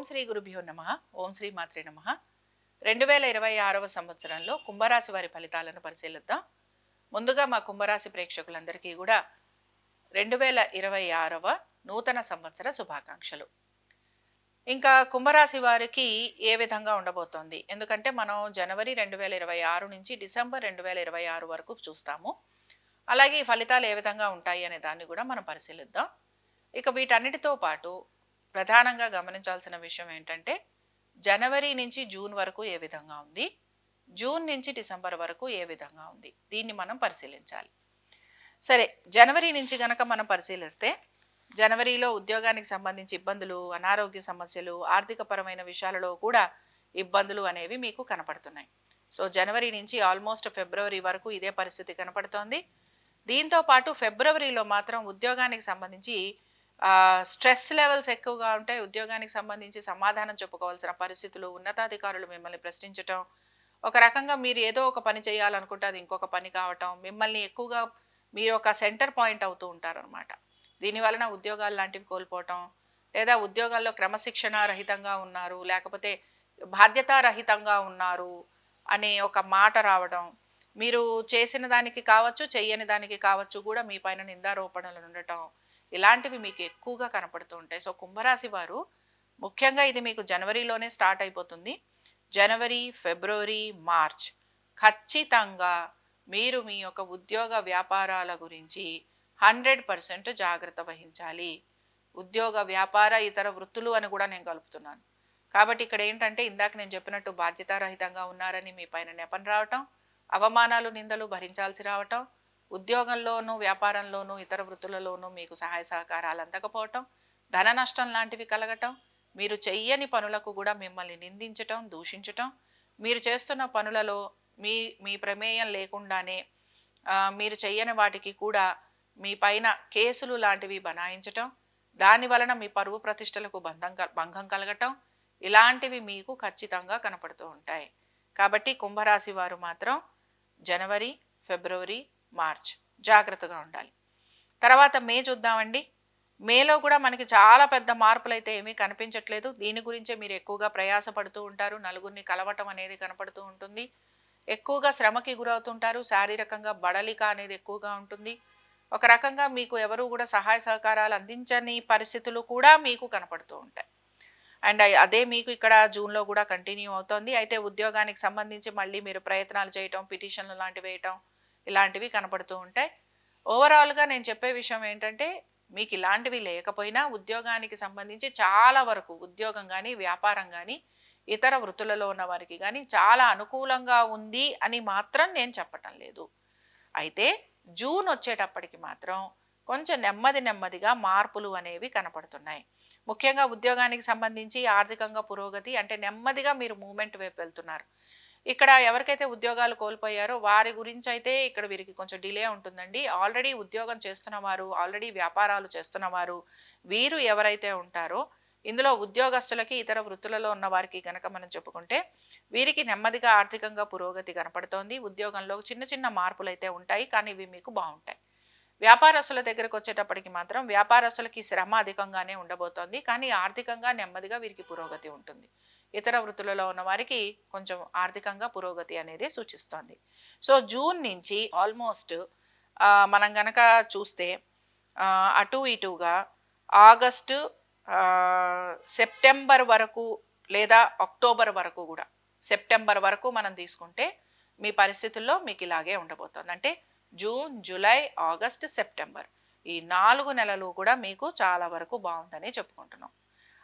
ఓం శ్రీ గురుభ్యో నమ ఓం శ్రీ మాత్రే నమ. రెండు వేల ఇరవై ఆరవ సంవత్సరంలో కుంభరాశి వారి ఫలితాలను పరిశీలిద్దాం. ముందుగా మా కుంభరాశి ప్రేక్షకులందరికీ కూడా రెండు వేల ఇరవై ఆరవ నూతన సంవత్సర శుభాకాంక్షలు. ఇంకా కుంభరాశి వారికి ఏ విధంగా ఉండబోతోంది? ఎందుకంటే మనం జనవరి రెండు వేల ఇరవై ఆరు నుంచి డిసెంబర్ రెండు వేల ఇరవై ఆరు వరకు చూస్తాము. అలాగే ఈ ఫలితాలు ఏ విధంగా ఉంటాయి అనే దాన్ని కూడా మనం పరిశీలిద్దాం. ఇక వీటన్నిటితో పాటు ప్రధానంగా గమనించాల్సిన విషయం ఏంటంటే జనవరి నుంచి జూన్ వరకు ఏ విధంగా ఉంది? జూన్ నుంచి డిసెంబర్ వరకు ఏ విధంగా ఉంది? దీన్ని మనం పరిశీలించాలి. సరే జనవరి నుంచి గనక మనం పరిశీలిస్తే జనవరిలో ఉద్యోగానికి సంబంధించి ఇబ్బందులు అనారోగ్య సమస్యలు ఆర్థికపరమైన విషయాలలో కూడా ఇబ్బందులు అనేవి మీకు కనపడుతున్నాయి. సో జనవరి నుంచి ఆల్మోస్ట్ ఫిబ్రవరి వరకు ఇదే పరిస్థితి కనపడుతోంది. దీంతో పాటు ఫిబ్రవరిలో మాత్రం ఉద్యోగానికి సంబంధించి స్ట్రెస్ లెవెల్స్ ఎక్కువగా ఉంటాయి ఉద్యోగానికి సంబంధించి సమాధానం చెప్పుకోవాల్సిన పరిస్థితులు ఉన్నతాధికారులు మిమ్మల్ని ప్రశ్నించటం ఒక రకంగా మీరు ఏదో ఒక పని చేయాలనుకుంటే అది ఇంకొక పని కావటం మిమ్మల్ని ఎక్కువగా మీరు ఒక సెంటర్ పాయింట్ అవుతూ ఉంటారనమాట దీని వలన ఉద్యోగాలు లాంటివి కోల్పోవటం లేదా ఉద్యోగాల్లో క్రమశిక్షణ రహితంగా ఉన్నారు లేకపోతే బాధ్యతారహితంగా ఉన్నారు అనే ఒక మాట రావడం మీరు చేసిన దానికి కావచ్చు చెయ్యని దానికి కావచ్చు కూడా మీ పైన నిందారోపణలు ఉండటం ఇలాంటివి మీకు ఎక్కువగా కనపడుతూ ఉంటాయి. సో కుంభరాశి వారు ముఖ్యంగా ఇది మీకు జనవరిలోనే స్టార్ట్ అయిపోతుంది. జనవరి ఫిబ్రవరి మార్చ్ ఖచ్చితంగా మీరు మీ యొక్క ఉద్యోగ వ్యాపారాల గురించి హండ్రెడ్ పర్సెంట్ జాగ్రత్త వహించాలి. ఉద్యోగ వ్యాపార ఇతర వృత్తులు అని కూడా నేను కలుపుతున్నాను. కాబట్టి ఇక్కడ ఏంటంటే ఇందాక నేను చెప్పినట్టు బాధ్యతారహితంగా ఉన్నారని మీ పైన నెపం రావటం అవమానాలు నిందలు భరించాల్సి రావటం ఉద్యోగంలోనూ వ్యాపారంలోనూ ఇతర వృత్తులలోనూ మీకు సహాయ సహకారాలు అందకపోవటం ధన నష్టం లాంటివి కలగటం మీరు చెయ్యని పనులకు కూడా మిమ్మల్ని నిందించటం దూషించటం మీరు చేస్తున్న పనులలో మీ మీ ప్రమేయం లేకుండానే మీరు చెయ్యని వాటికి కూడా మీ పైన కేసులు లాంటివి బనాయించటం దాని వలన మీ పరువు ప్రతిష్టలకు బంధం కల- భంగం కలగటం ఇలాంటివి మీకు ఖచ్చితంగా కనపడుతూ ఉంటాయి. కాబట్టి కుంభరాశి వారు మాత్రం జనవరి ఫిబ్రవరి మార్చ్. జాగ్రత్తగా ఉండాలి. తర్వాత మే చూద్దామండి. మేలో కూడా మనకి చాలా పెద్ద మార్పులు అయితే ఏమీ కనిపించట్లేదు. దీని గురించే మీరు ఎక్కువగా ప్రయాసపడుతూ ఉంటారు. నలుగురిని కలవటం అనేది కనపడుతూ ఉంటుంది. ఎక్కువగా శ్రమకి గురవుతుంటారు. శారీరకంగా బడలిక అనేది ఎక్కువగా ఉంటుంది. ఒక రకంగా మీకు ఎవరు కూడా సహాయ సహకారాలు అందించని పరిస్థితులు కూడా మీకు కనపడుతూ ఉంటాయి. అండ్ అదే మీకు ఇక్కడ జూన్లో కూడా కంటిన్యూ అవుతోంది. అయితే ఉద్యోగానికి సంబంధించి మళ్ళీ మీరు ప్రయత్నాలు చేయటం పిటిషన్లు లాంటివి వేయటం ఇలాంటివి కనపడుతూ ఉంటాయి. ఓవరాల్గా నేను చెప్పే విషయం ఏంటంటే మీకు ఇలాంటివి లేకపోయినా ఉద్యోగానికి సంబంధించి చాలా వరకు ఉద్యోగం కానీ వ్యాపారం కానీ ఇతర వృత్తులలో ఉన్న వారికి కానీ చాలా అనుకూలంగా ఉంది అని మాత్రం నేను చెప్పటం లేదు. అయితే జూన్ వచ్చేటప్పటికి మాత్రం కొంచెం నెమ్మది నెమ్మదిగా మార్పులు అనేవి కనపడుతున్నాయి. ముఖ్యంగా ఉద్యోగానికి సంబంధించి ఆర్థికంగా పురోగతి అంటే నెమ్మదిగా మీరు మూమెంట్ వైపు వెళ్తున్నారు. ఇక్కడ ఎవరికైతే ఉద్యోగాలు కోల్పోయారో వారి గురించి అయితే ఇక్కడ వీరికి కొంచెం డిలే ఉంటుందండి. ఆల్రెడీ ఉద్యోగం చేస్తున్న వారు ఆల్రెడీ వ్యాపారాలు చేస్తున్న వారు వీరు ఎవరైతే ఉంటారో ఇందులో ఉద్యోగస్తులకి ఇతర వృత్తులలో ఉన్న వారికి గనక మనం చెప్పుకుంటే వీరికి నెమ్మదిగా ఆర్థికంగా పురోగతి కనపడుతోంది. ఉద్యోగంలో చిన్న చిన్న మార్పులు అయితే ఉంటాయి కానీ ఇవి మీకు బాగుంటాయి. వ్యాపారస్తుల దగ్గరకు వచ్చేటప్పటికి మాత్రం వ్యాపారస్తులకి శ్రమ అధికంగానే ఉండబోతోంది కానీ ఆర్థికంగా నెమ్మదిగా వీరికి పురోగతి ఉంటుంది. ఇతర వృత్తులలో ఉన్న వారికి కొంచెం ఆర్థికంగా పురోగతి అనేది సూచిస్తోంది. సో జూన్ నుంచి ఆల్మోస్ట్ మనం గనక చూస్తే అటు ఇటుగా ఆగస్టు సెప్టెంబర్ వరకు లేదా అక్టోబర్ వరకు కూడా సెప్టెంబర్ వరకు మనం తీసుకుంటే మీ పరిస్థితుల్లో మీకు ఇలాగే ఉండబోతోంది. అంటే జూన్ జూలై ఆగస్ట్ సెప్టెంబర్ ఈ నాలుగు నెలలు కూడా మీకు చాలా వరకు బాగుందని చెప్పుకుంటున్నాం.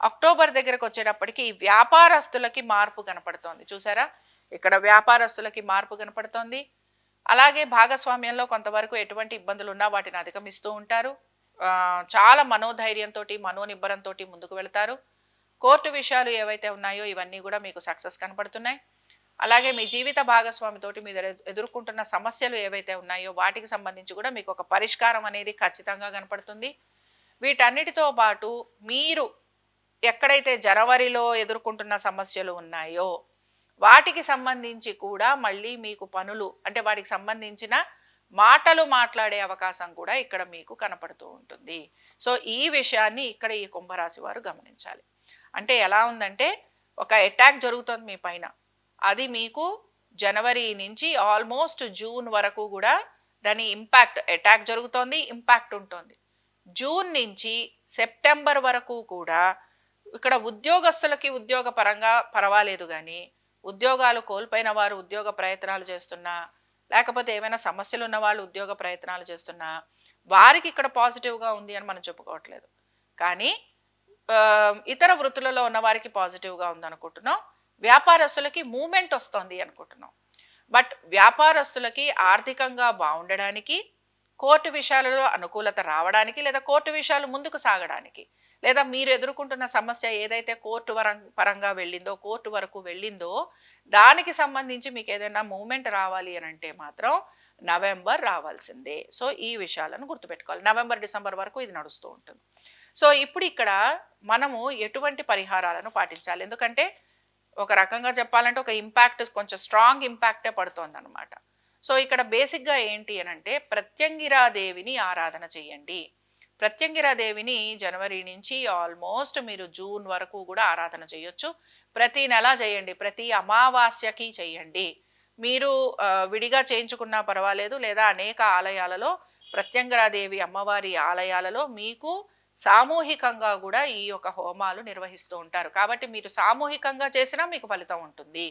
అక్టోబర్ దగ్గరకు వచ్చేటప్పటికి వ్యాపారస్తులకి మార్పు కనపడుతోంది. చూసారా? ఇక్కడ వ్యాపారస్తులకి మార్పు కనపడుతోంది. అలాగే భాగస్వామ్యంలో కొంతవరకు ఎటువంటి ఇబ్బందులు ఉన్నా వాటిని అధిగమిస్తూ ఉంటారు. చాలా మనోధైర్యంతో మనోనిబ్బరంతో ముందుకు వెళతారు. కోర్టు విషయాలు ఏవైతే ఉన్నాయో ఇవన్నీ కూడా మీకు సక్సెస్ కనపడుతున్నాయి. అలాగే మీ జీవిత భాగస్వామితోటి మీరు ఎదుర్కొంటున్న సమస్యలు ఏవైతే ఉన్నాయో వాటికి సంబంధించి కూడా మీకు ఒక పరిష్కారం అనేది ఖచ్చితంగా కనపడుతుంది. వీటన్నిటితో పాటు మీరు ఎక్కడైతే జనవరిలో ఎదుర్కొంటున్న సమస్యలు ఉన్నాయో వాటికి సంబంధించి కూడా మళ్ళీ మీకు పనులు అంటే వాటికి సంబంధించిన మాటలు మాట్లాడే అవకాశం కూడా ఇక్కడ మీకు కనపడుతూ ఉంటుంది. సో ఈ విషయాన్ని ఇక్కడ ఈ కుంభరాశి వారు గమనించాలి. అంటే ఎలా ఉందంటే ఒక అటాక్ జరుగుతుంది మీ పైన. అది మీకు జనవరి నుంచి ఆల్మోస్ట్ జూన్ వరకు కూడా దాని ఇంపాక్ట్ అటాక్ జరుగుతోంది ఇంపాక్ట్ ఉంటుంది. జూన్ నుంచి సెప్టెంబర్ వరకు కూడా ఇక్కడ ఉద్యోగస్తులకి ఉద్యోగ పరంగా పర్వాలేదు కానీ ఉద్యోగాలు కోల్పోయిన వారు ఉద్యోగ ప్రయత్నాలు చేస్తున్నా లేకపోతే ఏమైనా సమస్యలు ఉన్న వాళ్ళు ఉద్యోగ ప్రయత్నాలు చేస్తున్నా వారికి ఇక్కడ పాజిటివ్గా ఉంది అని మనం చెప్పుకోవట్లేదు. కానీ ఇతర వృత్తులలో ఉన్న వారికి పాజిటివ్గా ఉంది అనుకుంటున్నాం వ్యాపారస్తులకి మూమెంట్ వస్తుంది అనుకుంటున్నాం. బట్ వ్యాపారస్తులకి ఆర్థికంగా బాగుండడానికి కోర్టు విషయాలలో అనుకూలత రావడానికి లేదా కోర్టు విషయాలు ముందుకు సాగడానికి లేదా మీరు ఎదుర్కొంటున్న సమస్య ఏదైతే కోర్టు వరం పరంగా వెళ్ళిందో కోర్టు వరకు వెళ్ళిందో దానికి సంబంధించి మీకు ఏదైనా మూమెంట్ రావాలి అని అంటే మాత్రం నవంబర్ రావాల్సిందే. సో ఈ విషయాలను గుర్తుపెట్టుకోవాలి. నవంబర్ డిసెంబర్ వరకు ఇది నడుస్తూ ఉంటుంది. సో ఇప్పుడు ఇక్కడ మనము ఎటువంటి పరిహారాలను పాటించాలి? ఎందుకంటే ఒక రకంగా చెప్పాలంటే ఒక ఇంపాక్ట్ కొంచెం స్ట్రాంగ్ ఇంపాక్టే పడుతోంది అనమాట సో ఇక్కడ బేసిక్గా ఏంటి అని అంటే ప్రత్యంగిరాదేవిని ఆరాధన చేయండి. ప్రత్యంగిరాదేవిని జనవరి నుంచి ఆల్మోస్ట్ మీరు జూన్ వరకు కూడా ఆరాధన చేయొచ్చు. ప్రతి నెల చేయండి ప్రతి అమావాస్యకి చేయండి. మీరు విడిగా చేయించుకున్నా పర్వాలేదు లేదా అనేక ఆలయాలలో ప్రత్యంగరాదేవి అమ్మవారి ఆలయాలలో మీకు సామూహికంగా కూడా ఈ యొక్క హోమాలు నిర్వహిస్తూ ఉంటారు. కాబట్టి మీరు సామూహికంగా చేసినా మీకు ఫలితం ఉంటుంది.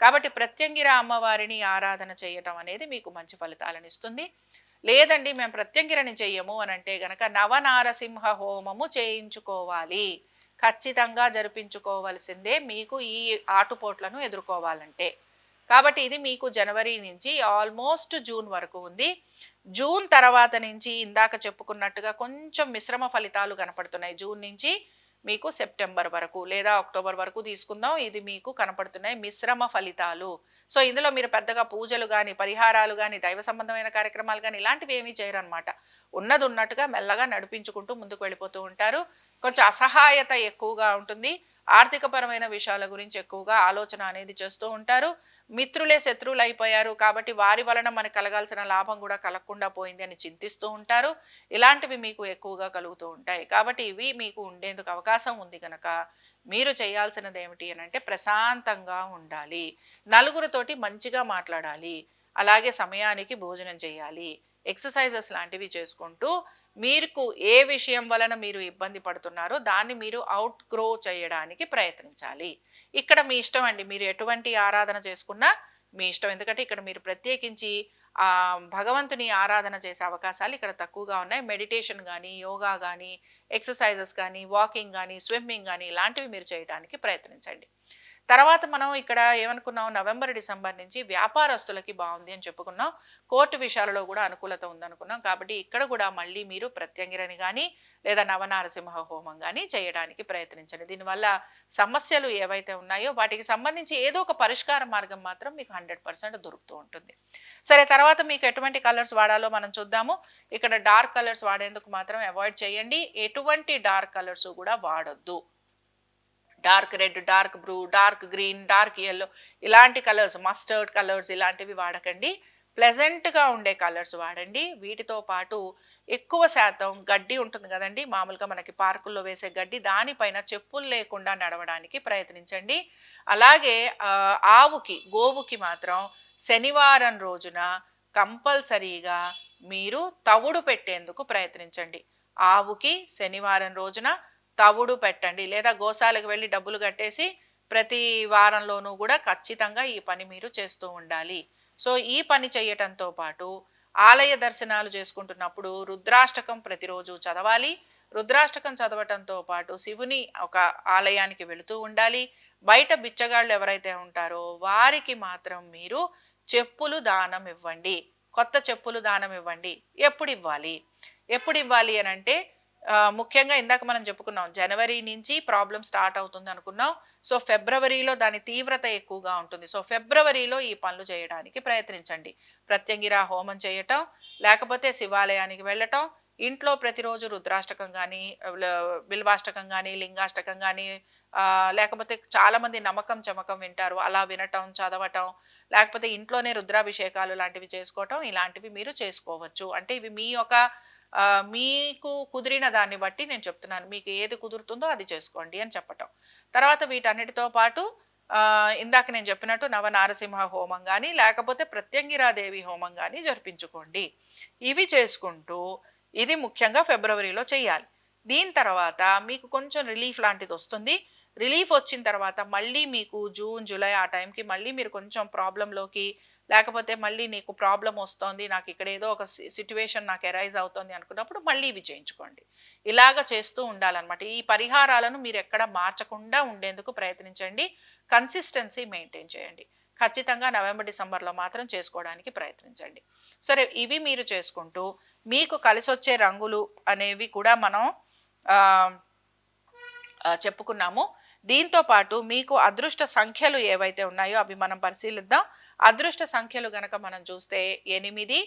కాబట్టి ప్రత్యంగిర అమ్మవారిని ఆరాధన చేయటం అనేది మీకు మంచి ఫలితాలను ఇస్తుంది. లేదండి మేము ప్రత్యంగిరని చెయ్యము అని అంటే గనక నవనారసింహ హోమము చేయించుకోవాలి. ఖచ్చితంగా జరిపించుకోవాల్సిందే మీకు ఈ ఆటుపోట్లను ఎదుర్కోవాలంటే. కాబట్టి ఇది మీకు జనవరి నుంచి ఆల్మోస్ట్ జూన్ వరకు ఉంది. జూన్ తర్వాత నుంచి ఇందాక చెప్పుకున్నట్టుగా కొంచెం మిశ్రమ ఫలితాలు కనపడుతున్నాయి. జూన్ నుంచి మీకు సెప్టెంబర్ వరకు లేదా అక్టోబర్ వరకు తీసుకుందాం. ఇది మీకు కనపడుతున్నాయి మిశ్రమ ఫలితాలు. సో ఇందులో మీరు పెద్దగా పూజలు కానీ పరిహారాలు కానీ దైవ సంబంధమైన కార్యక్రమాలు కానీ ఇలాంటివి ఏమీ చేయరనమాట. ఉన్నది ఉన్నట్టుగా మెల్లగా నడిపించుకుంటూ ముందుకు వెళ్ళిపోతూ ఉంటారు. కొంచెం అసహాయత ఎక్కువగా ఉంటుంది. ఆర్థికపరమైన విషయాల గురించి ఎక్కువగా ఆలోచన అనేది చేస్తూ ఉంటారు. మిత్రులే శత్రువులు అయిపోయారు కాబట్టి వారి వలన మనకు కలగాల్సిన లాభం కూడా కలగకుండా పోయింది అని చింతిస్తూ ఉంటారు. ఇలాంటివి మీకు ఎక్కువగా కలుగుతూ ఉంటాయి. కాబట్టి ఇవి మీకు ఉండేందుకు అవకాశం ఉంది కనుక మీరు చేయాల్సినది ఏమిటి అని అంటే ప్రశాంతంగా ఉండాలి. నలుగురితోటి మంచిగా మాట్లాడాలి. అలాగే సమయానికి భోజనం చేయాలి. ఎక్సర్సైజెస్ లాంటివి చేసుకుంటూ మీకు ఏ విషయం వలన మీరు ఇబ్బంది పడుతున్నారో దాన్ని మీరు అవుట్ గ్రో చేయడానికి ప్రయత్నించాలి. ఇక్కడ మీ ఇష్టం అండి. మీరు ఎటువంటి ఆరాధన చేసుకున్నా మీ ఇష్టం. ఎందుకంటే ఇక్కడ మీరు ప్రత్యేకించి ఆ భగవంతుని ఆరాధన చేసే అవకాశాలు ఇక్కడ తక్కువగా ఉన్నాయి. మెడిటేషన్ కానీ యోగా కానీ ఎక్సర్సైజెస్ కానీ వాకింగ్ కానీ స్విమ్మింగ్ కానీ ఇలాంటివి మీరు చేయడానికి ప్రయత్నించండి. తర్వాత మనం ఇక్కడ ఏమనుకున్నాం? నవంబర్ డిసెంబర్ నుంచి వ్యాపారస్తులకి బాగుంది అని చెప్పుకున్నాం. కోర్టు విషయాలలో కూడా అనుకూలత ఉందనుకున్నాం. కాబట్టి ఇక్కడ కూడా మళ్ళీ మీరు ప్రత్యంగిరని కానీ లేదా నవనారసింహ హోమం కానీ చేయడానికి ప్రయత్నించండి. దీనివల్ల సమస్యలు ఏవైతే ఉన్నాయో వాటికి సంబంధించి ఏదో ఒక పరిష్కార మార్గం మాత్రం మీకు హండ్రెడ్ పర్సెంట్ దొరుకుతూ ఉంటుంది. సరే తర్వాత మీకు ఎటువంటి కలర్స్ వాడాలో మనం చూద్దాము. ఇక్కడ డార్క్ కలర్స్ వాడేందుకు మాత్రం అవాయిడ్ చేయండి. ఎటువంటి డార్క్ కలర్స్ కూడా వాడొద్దు. Dark red dark blue dark green dark yellow ఇలాంటి కలర్స్ మస్టర్డ్ కలర్స్ ఇలాంటివి వాడకండి. ప్లెజెంట్గా ఉండే కలర్స్ వాడండి. వీటితో పాటు ఎక్కువ శాతం గడ్డి ఉంటుంది కదండి. మామూలుగా మనకి పార్కుల్లో వేసే గడ్డి దానిపైన చెప్పులు లేకుండా నడవడానికి ప్రయత్నించండి. అలాగే ఆవుకి గోవుకి మాత్రం శనివారం రోజున కంపల్సరీగా మీరు తవుడు పెట్టేందుకు ప్రయత్నించండి. ఆవుకి శనివారం రోజున తవుడు పెట్టండి లేదా గోశాలకు వెళ్ళి డబ్బులు కట్టేసి ప్రతి వారంలోనూ కూడా ఖచ్చితంగా ఈ పని మీరు చేస్తూ ఉండాలి. సో ఈ పని చేయటంతో పాటు ఆలయ దర్శనాలు చేసుకుంటున్నప్పుడు రుద్రాష్టకం ప్రతిరోజు చదవాలి. రుద్రాష్టకం చదవటంతో పాటు శివుని ఒక ఆలయానికి వెళుతూ ఉండాలి. బయట బిచ్చగాళ్ళు ఎవరైతే ఉంటారో వారికి మాత్రం మీరు చెప్పులు దానం ఇవ్వండి. కొత్త చెప్పులు దానం ఇవ్వండి. ఎప్పుడు ఇవ్వాలి? ఎప్పుడు ఇవ్వాలి అని అంటే ముఖ్యంగా ఇందాక మనం చెప్పుకున్నాం జనవరి నుంచి ప్రాబ్లం స్టార్ట్ అవుతుంది అనుకున్నాం. సో ఫిబ్రవరిలో దాని తీవ్రత ఎక్కువగా ఉంటుంది. సో ఫిబ్రవరిలో ఈ పనులు చేయడానికి ప్రయత్నించండి. ప్రత్యంగిరా హోమం చేయటం లేకపోతే శివాలయానికి వెళ్ళటం ఇంట్లో ప్రతిరోజు రుద్రాష్టకం కానీ బిల్వాష్టకం కానీ లింగాష్టకం కానీ లేకపోతే చాలామంది నమ్మకం చమకం వింటారు. అలా వినటం చదవటం లేకపోతే ఇంట్లోనే రుద్రాభిషేకాలు లాంటివి చేసుకోవటం ఇలాంటివి మీరు చేసుకోవచ్చు. అంటే ఇవి మీ యొక్క మీకు కుదిరిన దాన్ని బట్టి నేను చెప్తున్నాను. మీకు ఏది కుదురుతుందో అది చేసుకోండి అని చెప్పటం. తర్వాత వీటన్నిటితో పాటు ఇందాక నేను చెప్పినట్టు నవనారసింహ హోమం కానీ లేకపోతే ప్రత్యంగిరాదేవి హోమం కానీ జరిపించుకోండి. ఇవి చేసుకుంటూ ఇది ముఖ్యంగా ఫిబ్రవరిలో చేయాలి దీని తర్వాత మీకు కొంచెం రిలీఫ్ లాంటిది వస్తుంది రిలీఫ్ వచ్చిన తర్వాత మళ్ళీ మీకు జూన్ జూలై ఆ టైంకి మళ్ళీ మీరు కొంచెం ప్రాబ్లంలోకి లేకపోతే మళ్ళీ నీకు ప్రాబ్లం వస్తుంది నాకు ఇక్కడ ఏదో ఒక సిచ్యువేషన్ నాకు ఎరైజ్ అవుతుంది అనుకున్నప్పుడు మళ్ళీ ఇవి చేయించుకోండి. ఇలాగ చేస్తూ ఉండాలన్నమాట. ఈ పరిహారాలను మీరు ఎక్కడ మార్చకుండా ఉండేందుకు ప్రయత్నించండి. కన్సిస్టెన్సీ మెయింటైన్ చేయండి. ఖచ్చితంగా నవంబర్ డిసెంబర్లో మాత్రం చేసుకోవడానికి ప్రయత్నించండి. సరే ఇవి మీరు చేసుకుంటూ మీకు కలిసి వచ్చే రంగులు అనేవి కూడా మనం చెప్పుకున్నాము. దీంతో పాటు మీకు అదృష్ట సంఖ్యలు ఏవైతే ఉన్నాయో అవి మనం పరిశీలిద్దాం. అదృష్ట సంఖ్యలు గనక మనం చూస్తే ఎనిమిది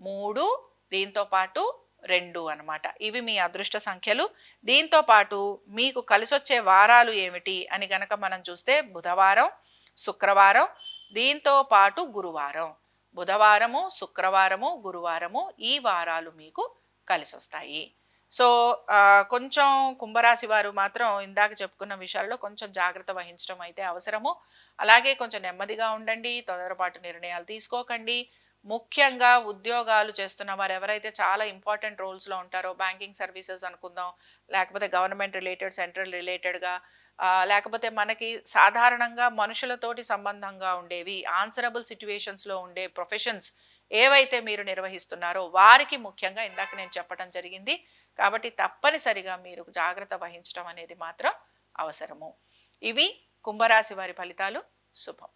మూడు దీంతో పాటు రెండు అన్నమాట. ఇవి మీ అదృష్ట సంఖ్యలు. దీంతో పాటు మీకు కలిసొచ్చే వారాలు ఏమిటి అని గనక మనం చూస్తే బుధవారం శుక్రవారం దీంతో పాటు గురువారం. బుధవారము శుక్రవారము గురువారము ఈ వారాలు మీకు కలిసొస్తాయి. సో కొంచెం కుంభరాశి వారు మాత్రం ఇందాక చెప్పుకున్న విషయాల్లో కొంచెం జాగ్రత్త వహించడం అయితే అవసరము. అలాగే కొంచెం నెమ్మదిగా ఉండండి తొందరపాటు నిర్ణయాలు తీసుకోకండి. ముఖ్యంగా ఉద్యోగాలు చేస్తున్న వారు ఎవరైతే చాలా ఇంపార్టెంట్ రోల్స్లో ఉంటారో బ్యాంకింగ్ సర్వీసెస్ అనుకుందాం లేకపోతే గవర్నమెంట్ రిలేటెడ్ సెంట్రల్ రిలేటెడ్గా లేకపోతే మనకి సాధారణంగా మనుషులతోటి సంబంధంగా ఉండేవి ఆన్సరబుల్ సిచ్యువేషన్స్లో ఉండే ప్రొఫెషన్స్ ఏవైతే మీరు నిర్వహిస్తున్నారో వారికి ముఖ్యంగా ఇందాక నేను చెప్పడం జరిగింది కాబట్టి తప్పనిసరిగా మీరు జాగ్రత్త వహించడం అనేది మాత్రం అవసరము. ఇవి కుంభరాశి వారి ఫలితాలు. శుభం.